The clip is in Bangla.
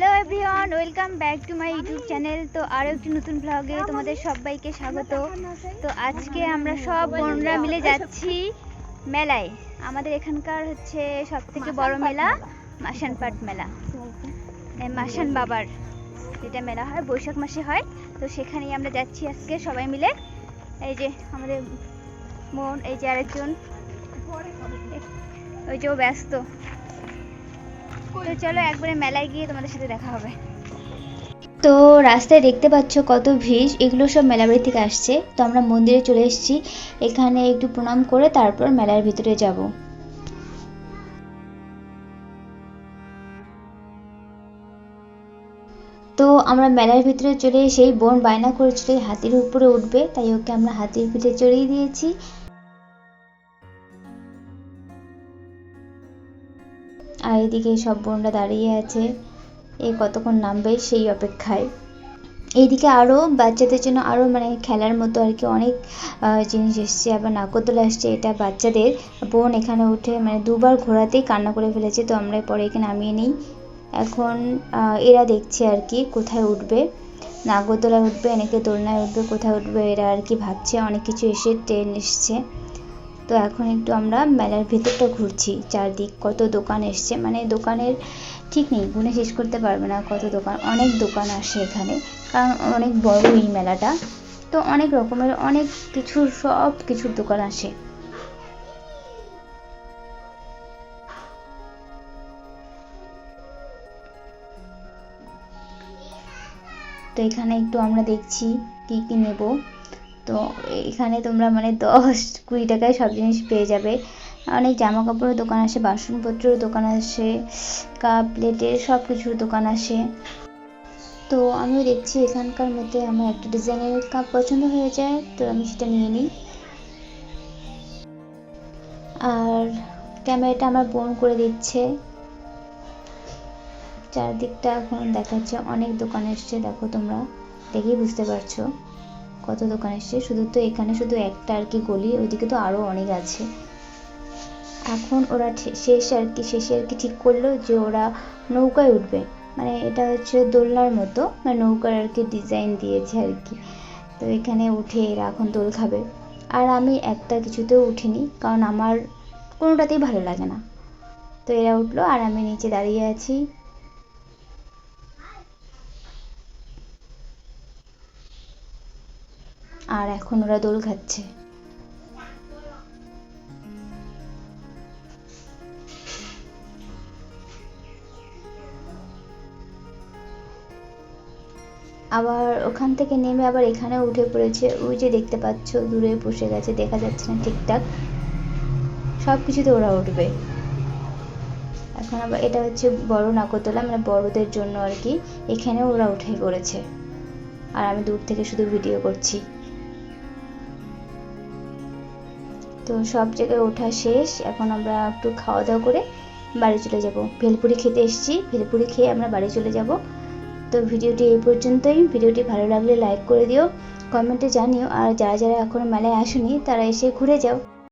Hello everyone welcome back to my YouTube channel তো আরও একটি নতুন ব্লগে তোমাদের সবাইকে স্বাগত। তো আজকে আমরা সব বোনরা মিলে যাচ্ছি মেলায়। আমাদের এখানকার হচ্ছে সব থেকে বড় মেলা মাসান পাট মেলা মাসান বাবার যেটা মেলা হয়, বৈশাখ মাসে হয়। তো সেখানেই আমরা যাচ্ছি আজকে সবাই মিলে। এই যে আমাদের বোন, এই যে আরেকজন। ওই যে ব্যস্ত। তো চলো একবারে মেলায় গিয়ে তোমাদের সাথে দেখা হবে। তো রাস্তায় দেখতে পাচ্ছ কত ভিড়, এগুলো সব মেলাবাড়ি থেকে আসছে। তো আমরা মন্দিরে চলে এসেছি। এখানে একটু প্রণাম করে তারপর মেলার ভিতরে যাব। তো আমরা মেলার ভিতরে চলে এসেই বোন বায়না করেছিল হাতির উপরে উঠবে, তাই ওকে আমরা হাতির পিঠে চড়িয়ে দিয়েছি। আর এদিকে সব বোনরা দাঁড়িয়ে আছে। এ কতক্ষণ নামবে সেই অপেক্ষায়। এইদিকে আরও বাচ্চাদের জন্য আরও মানে খেলার মতো আর কি অনেক জিনিস এসছে। আবার নাগরদোলা আসছে, এটা বাচ্চাদের। বোন এখানে উঠে মানে দুবার ঘোরাতেই কান্না করে ফেলেছে, তো আমরা পরে এখানে নামিয়ে নিই। এখন এরা দেখছে আর কি কোথায় উঠবে। নাগরদোলায় উঠবে নাকি দোলনায় উঠবে, কোথায় উঠবে এরা আর কি ভাবছে। অনেক কিছু এসে ট্রেন এসছে। তো এখন একটু আমরা মেলার ভেতরটা ঘুরছি। চারদিক কত দোকান এসছে মানে দোকানের ঠিক নেই, গুনে শেষ করতে পারবে না কত দোকান, অনেক দোকান আসে এখানে, কারণ অনেক বড় এই মেলাটা। তো অনেক রকমের অনেক কিছুর সব কিছুর দোকান আসে। তো এখানে একটু আমরা দেখছি কি কি নেব। তো এখানে তোমরা মানে দশ, কুড়ি টাকায় সব জিনিস পেয়ে যাবে। অনেক জামা কাপড়ের দোকান আসে, বাসনপত্রের দোকান আসে কাপ প্লেটের সব কিছুর দোকান আসে। তো আমিও দেখছি এখানকার মধ্যে আমার একটা ডিজাইনের কাপ পছন্দ হয়ে যায়, তো আমি সেটা নিয়ে নিই। আর ক্যামেরাটা আমার বোন করে দিচ্ছে। চারদিকটা এখন দেখাচ্ছে, অনেক দোকান এসছে, দেখো তোমরা, দেখেই বুঝতে পারছ। কত দোকান এসছে? শুধু তো এখানে শুধু একটা আর কি গলি, ওইদিকে তো আরও অনেক আছে। এখন ওরা শেষ আর কি, শেষে আর কি ঠিক করল যে ওরা নৌকায় উঠবে। মানে এটা হচ্ছে দোলনার মতো মানে নৌকার আর কি ডিজাইন দিয়েছে আর কি। তো এখানে উঠে এরা এখন দোল খাবে। আর আমি একটা কিছুতেও উঠিনি, কারণ আমার কোনোটাতেই ভালো লাগে না। তো এরা উঠল আর আমি নিচে দাঁড়িয়ে আছি। আর এখন ওরা দোল খাচ্ছে। আবার ওখান থেকে নেমে আবার এখানে উঠে পড়েছে। ওই যে দেখতে পাচ্ছ, দূরে বসে গেছে, দেখা যাচ্ছে না ঠিকঠাক। সব কিছুতে ওরা উঠবে। এখন আবার এটা হচ্ছে বড় নাগরদোলা মানে বড়দের জন্য আর কি। এখানে ওরা উঠে পড়েছে। আর আমি দূর থেকে শুধু ভিডিও করছি। তো সব জায়গায় ওঠা শেষ। এখন আমরা একটু খাওয়া দাওয়া করে বাড়ি চলে যাব। ভেলপুরি খেতে এসেছি। ভেলপুরি খেয়ে আমরা বাড়ি চলে যাব। তো ভিডিওটি এই পর্যন্তই। ভিডিওটি ভালো লাগলে লাইক করে দিও, কমেন্টে জানিও। আর যারা যারা এখনও মেলায় আসেনি, তারা এসে ঘুরে যাও।